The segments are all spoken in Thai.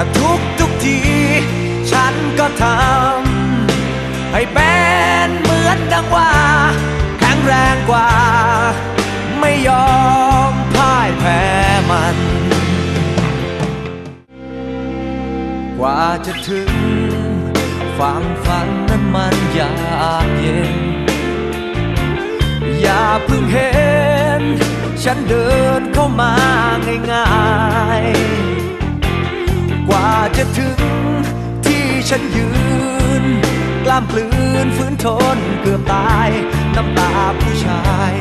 แต่ทุกทุกที ฉันก็ทำให้เป็นเหมือนดังว่า แข็งแรงกว่า ไม่ยอมพ่ายแพ้มัน กว่าจะถึงฝั่งฝันนั้นมันยากเย็น อย่าเพิ่งเห็น ฉันเดินเข้ามาง่ายๆ จะถึงที่ฉันยืน กล้ามปลืนฝืนทนเกือบตาย น้ำตาผู้ชาย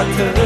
ฉัน